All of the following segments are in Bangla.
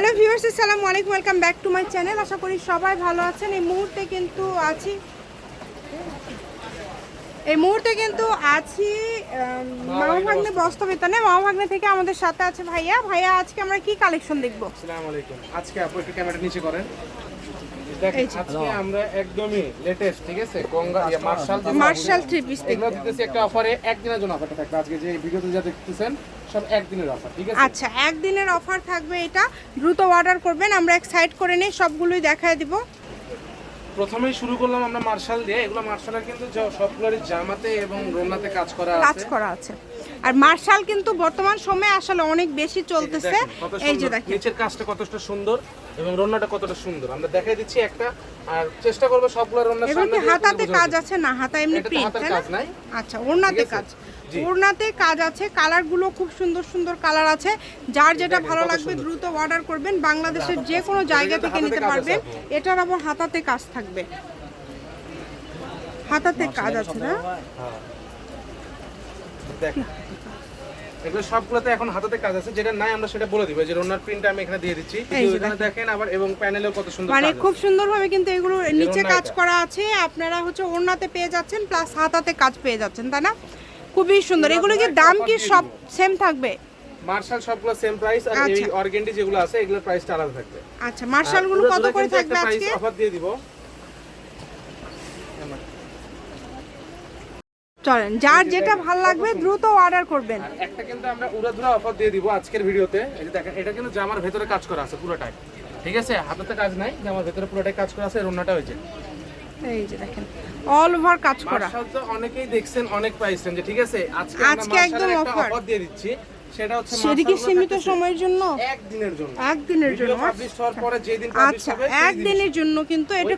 হ্যালো ভিউয়ার্স আসসালামু আলাইকুম welcome back to my channel. আশা করি সবাই ভালো আছেন। এই মুহূর্তে কিন্তু আছি এই মুহূর্তে কিন্তু আছি মামা ভাগ্নে বস্তবিতানে মামা ভাগ্নে থেকে আমাদের সাথে আছে ভাইয়া। ভাইয়া আজকে আমরা কি কালেকশন দেখব? আসসালামু আলাইকুম। আজকে আপু একটু ক্যামেরাটা নিচে করেন। দেখেন আজকে আমরা একদমই লেটেস্ট ঠিক আছে? গঙ্গা মার্শাল যে মার্শাল থ্রি পিস এগুলো দিতেছি একটা অফারে একদিনের জন্য অফারটা থাকবে। আজকে যে ভিডিওতে যা দেখতেছেন সব একদিনের অফার ঠিক আছে? আচ্ছা একদিনের অফার থাকবে এটা। দ্রুত অর্ডার করবেন আমরা এক সাইড করে নিই সবগুলোই দেখায় দিব। প্রথমেই শুরু করলাম আমরা মার্শাল দিয়ে। এগুলো মার্শালের কিন্তু সবগুলোরই জামাতে এবং রোনাতে কাজ করা আছে। কাজ করা আছে। আর মার্শাল কিন্তু বর্তমান সময়ে আসলে অনেক বেশি চলতেছে। এই যে দেখেন। নিচের কাজটা কতটা সুন্দর এবং রোনাটা কতটা সুন্দর। আমরা দেখাই দিচ্ছি একটা। আর চেষ্টা করব সবগুলো এগুলো সামনে হাতাতে কাজ আছে না? হাতা এমনি প্রিন্ট তাই না? কাজ নাই। আচ্ছা ওড়নাতে কাজ। ওড়নাতে কাজ আছে কালারগুলো খুব সুন্দর সুন্দর কালার আছে। যার যেটা ভালো লাগবে দ্রুত অর্ডার করবেন। বাংলাদেশের যে কোনো জায়গা থেকে নিতে পারবেন। এটার আবার হাতাতে কাজ থাকবে। হাতাতে কাজ আছে না? এগুলো সবগুলোতে এখন হাতাতে কাজ আছে। যেটা নাই আমরা সেটা বলে দিব। যে রোনার প্রিন্ট আমি এখানে দিয়ে দিচ্ছি। এখানে দেখেন আবার এবং প্যানেলেও কত সুন্দর মানে। খুব সুন্দরভাবে কিন্তু এগুলো নিচে কাজ করা আছে। আপনারা হচ্ছে ওড়নাতে পেয়ে যাচ্ছেন প্লাস হাতাতে কাজ পেয়ে যাচ্ছেন তাই না? খুবই সুন্দর। এগুলো কি দাম কি সব সেম থাকবে? মার্শাল সবগুলো সেম প্রাইস আর এই আচ্ছা। অর্গেন্ডি যেগুলো আছে এগুলোর প্রাইসটা আলাদা থাকবে। আচ্ছা মার্শালগুলো কত করে থাকবে আজকে? অফার দিয়ে দিব। চলেন যার যেটা ভালো লাগবে দ্রুত অর্ডার করবেন। একটা কিন্তু আমরা উড়াধুরা অফার দিয়ে দিব আজকের ভিডিওতে। এই যে দেখেন এটা কিন্তু জামার ভেতরে কাজ করা আছে পুরোটাই ঠিক আছে? হাতাতে কাজ নাই জামার ভেতরে পুরোটাই কাজ করা আছে রোনাটা হয়েছে। এই যে দেখেন অল ওভার কাজ করা। অনেকেই দেখছেন অনেক পাইছেন যে ঠিক আছে আজকে আজকে একদম অফার দিয়ে দিচ্ছি। সেটা হচ্ছে সেটা কি মার্শালগুলো সীমিত সময়ের জন্য? একদিনের জন্য। একদিনের জন্য? পাবলিশ হওয়ার পরে যেই দিন পাবলিশ আচ্ছা হবে একদিনের জন্য কিন্তু এটা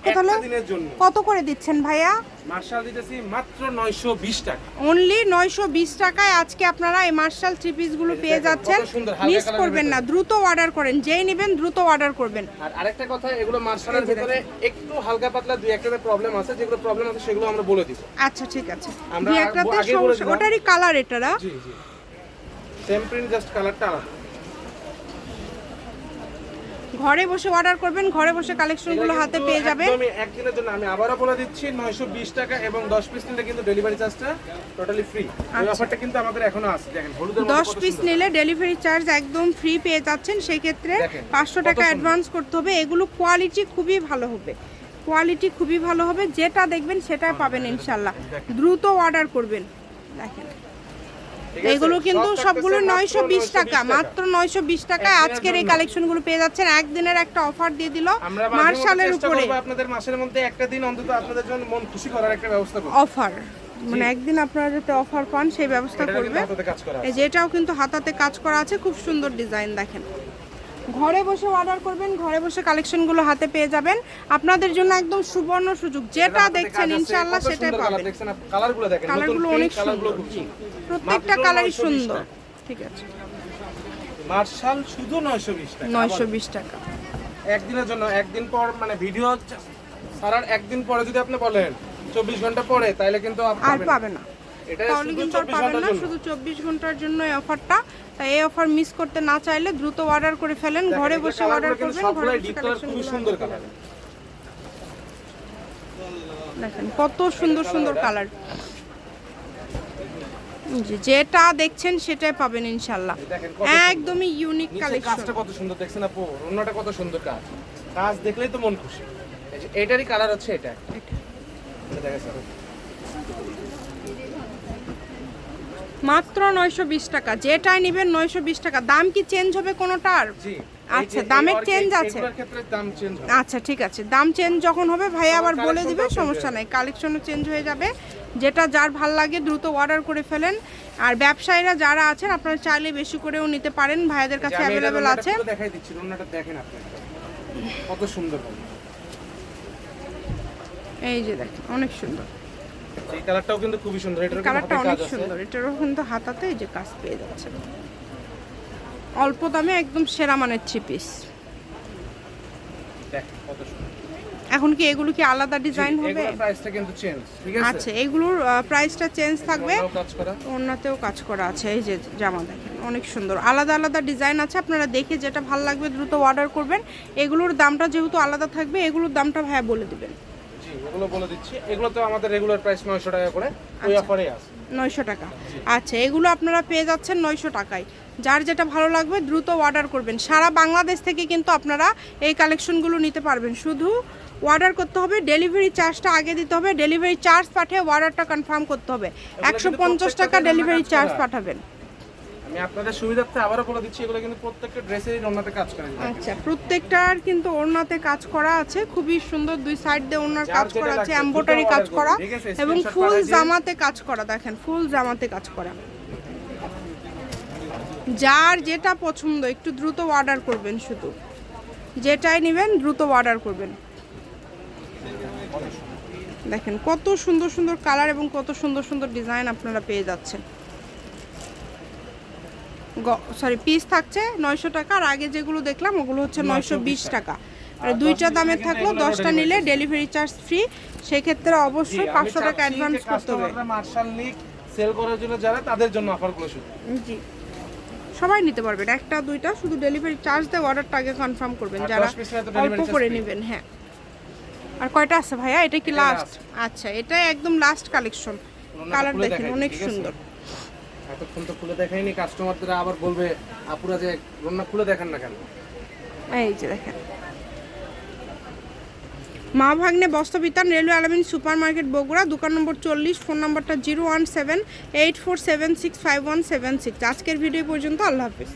দিনের জন্য। কত করে দিচ্ছেন ভাইয়া? মার্শাল দিতেছি মাত্র 920 টাকা। অনলি নয়শো বিশ টাকায় আজকে আপনারা এই মার্শাল থ্রি পিসগুলো পেয়ে যাচ্ছেন। কত মিস করবেন না দ্রুত অর্ডার করেন যেই নেবেন দ্রুত অর্ডার করবেন। আর আরেকটা কথা এগুলো মার্শালের ভিতরে একটু হালকা পাতলা দুই প্রবলেম আছে যেগুলো প্রবলেম আছে সেগুলো আমরা বলে দিব। আচ্ছা ঠিক আছে। আমরা দুই একটাতে সমস্যা ওটারই কালার এটারা জি জি। সেম প্রিন্ট জাস্ট কালারটা আলাদা। ঘরে বসে অর্ডার করবেন ঘরে বসে কালেকশনগুলো হাতে পেয়ে যাবেন। একদমই একদিনের জন্য আমি আবারও বলে দিচ্ছি 920 টাকা এবং 10 পিস নিলে কিন্তু ডেলিভারি চার্জটা টোটালি ফ্রি এই অফারটা কিন্তু আমাদের এখনও আছে দেখেন হলুদের মধ্যে দশ কত পিস নিলে ডেলিভারি চার্জ একদম ফ্রি পেয়ে যাচ্ছেন সেই ক্ষেত্রে দেখেন, পাঁচশো কত টাকা অ্যাডভান্স করতে হবে এগুলো কোয়ালিটি খুবই ভালো হবে। কোয়ালিটি খুবই ভালো হবে যেটা দেখবেন সেটাই পাবেন ইনশাল্লাহ। দ্রুত অর্ডার করবেন। দেখেন? এগুলো কিন্তু সবগুলো নয়শো বিশ টাকা মাত্র নয়শো বিশ টাকায় একদিনের আজকের এই কালেকশন কালেকশনগুলো পেয়ে যাচ্ছেন একদিনের একটা অফার দিয়ে দিল মার্শালের উপরে। আপনাদের মাসের মধ্যে একটা দিন অন্তত আপনাদের জন্য মন খুশি করার একটা ব্যবস্থা অফার মানে একদিন আপনারা যাতে অফার পান সেই ব্যবস্থা করবে। হাতাতে কাজ করা এই যে এটাও কিন্তু হাতাতে কাজ করা আছে খুব সুন্দর ডিজাইন দেখেন। ঘরে বসে অর্ডার করবেন ঘরে বসে কালেকশনগুলো হাতে পেয়ে যাবেন। আপনাদের জন্য একদম সুবর্ণ সুযোগ। যেটা দেখছেন ইনশাআল্লাহ সেটাই পাবেন। কালারগুলো দেখেন কালারগুলো অনেক সুন্দর। প্রত্যেকটা কালারই সুন্দর। ঠিক আছে। মার্শাল শুধু 920 টাকা। নয়শো বিশ টাকা। একদিনের জন্য একদিন পর মানে ভিডিও ছাড়ার একদিন পরে যদি আপনি বলেন চব্বিশ ঘণ্টা পরে তাহলে কিন্তু আর পাবেন না। পাবে না। তাহলে কিন্তু আর পাবেন না শুধু চব্বিশ ঘণ্টার জন্য এই অফারটা তাই এই অফার মিস করতে না চাইলে দ্রুত অর্ডার করে ফেলেন ঘরে বসে অর্ডার করবেন ঘরে বসে দেখেন কত সুন্দর সুন্দর কালার যেটা দেখছেন সেটাই পাবেন ইনশাল্লাহ দেখেন একদমই ইউনিক কালেকশন কাজটা কত সুন্দর দেখছেন আপু? অন্যটা কত সুন্দর কাজ। কাজ দেখলেই তো মন খুশি। এটারই কালার হচ্ছে এটা। এটা। দেখা যাচ্ছে। মাত্র নয়শো বিশ টাকা। যেটাই নেবেন নয়শো বিশ টাকা। দাম কি চেঞ্জ হবে কোনোটার? আচ্ছা, দামের চেঞ্জ আছে? আচ্ছা ঠিক আছে। দাম চেঞ্জ যখন হবে ভাই আবার বলে দিবে সমস্যা নাই। কালেকশনও চেঞ্জ হয়ে যাবে। যেটা যার ভালো লাগে দ্রুত অর্ডার করে ফেলেন। আর ব্যবসায়ীরা যারা আছেন আপনারা চাইলে বেশি করেও নিতে পারেন। ভাইয়াদের কাছে অ্যাভেলেবেল আছে। দেখাই দিচ্ছি দেখেন কত সুন্দর এই যে দেখেন অনেক সুন্দর। এই কালারটাও কিন্তু খুবই সুন্দর এটার কালারটা অনেক সুন্দর এটারও কিন্তু হাতাতে এই যে কাজ পেয়ে যাচ্ছে। অল্প দামে একদম সেরা মানের থ্রি পিস এখন কি এগুলো কি আলাদা ডিজাইন হবে? প্রাইসটা কিন্তু চেঞ্জ ঠিক আছে? আচ্ছা এগুলোর প্রাইসটা চেঞ্জ থাকবে। ওনাতেও কাজ করা? আছে এই যে জামা দেখেন অনেক সুন্দর। আলাদা আলাদা ডিজাইন আছে আপনারা দেখে যেটা ভালো লাগবে দ্রুত অর্ডার করবেন। এগুলোর দামটা যেহেতু আলাদা থাকবে এগুলোর দামটা ভাইয়া বলে দিবেন। জি এগুলো বলে দিচ্ছি। এগুলো তো আমাদের রেগুলার প্রাইস নয়শো টাকা করে ওই আচ্ছা। অফারে আছে। নয়শো টাকা। আচ্ছা এগুলো আপনারা পেয়ে যাচ্ছেন নয়শো টাকায়। যার যেটা ভালো লাগবে দ্রুত অর্ডার করবেন। সারা বাংলাদেশ থেকে কিন্তু আপনারা এই কালেকশনগুলো নিতে পারবেন। শুধু অর্ডার করতে হবে ডেলিভারি চার্জটা আগে দিতে হবে ডেলিভারি চার্জ পাঠিয়ে অর্ডারটা কনফার্ম করতে হবে। একশো পঞ্চাশ টাকা ডেলিভারি চার্জ পাঠাবেন। আমি আপনাদের সুবিধার্থে আবারও বলে দিচ্ছি এগুলো কিন্তু প্রত্যেকটা ড্রেসেরই ওনাতে কাজ করে। আচ্ছা প্রত্যেকটার কিন্তু ওড়নাতে কাজ করা আছে খুবই সুন্দর দুই সাইড দিয়ে ওড়নার কাজ করা আছে এমব্রয়ডারি কাজ করা আছে? এবং ফুল জামাতে কাজ করা দেখেন ফুল জামাতে কাজ করা। যার যেটা পছন্দ একটু দ্রুত অর্ডার করবেন শুধু। যেটাই নেবেন দ্রুত অর্ডার করবেন। দেখেন কত সুন্দর সুন্দর কালার এবং কত সুন্দর সুন্দর ডিজাইন আপনারা পেয়ে যাচ্ছেন। সরি পিস থাকছে নয়শো টাকা আর আগে যেগুলো দেখলাম ওগুলো হচ্ছে নয়শো বিশ টাকা। আর দুইটা দামে থাকল দশটা নিলে ডেলিভারি চার্জ ফ্রি সেক্ষেত্রে অবশ্যই পাঁচশো টাকা অ্যাডভান্স করতে হবে। সেল করার জন্য যারা তাদের জন্য অফারগুলো শুধু। জি। সবাই নিতে পারবেন একটা দুইটা শুধু ডেলিভারি চার্জ দিয়ে অর্ডারটা আগে কনফার্ম করবেন যারা 10 piece এর তো অল্প করে নেবেন হ্যাঁ। আর কয়টা আছে ভাইয়া? এটা কি লাস্ট আচ্ছা এটা একদম লাস্ট কালেকশন কালার দেখেন অনেক সুন্দর। এতক্ষণ তো খুলে দেখাইনি কাস্টমারদের আবার বলবে, আপুরা যে রন্না খুলে দেখেন না কেন? এই যে দেখেন। মা ভাগ্নে বস্ত্রবিতান railway Alamin super market Bogura, দোকান নম্বর চল্লিশ, ফোন নম্বরটা zero one seven eight four seven six five one seven six. আজকের ভিডিও পর্যন্ত আল্লাহ হাফিজ।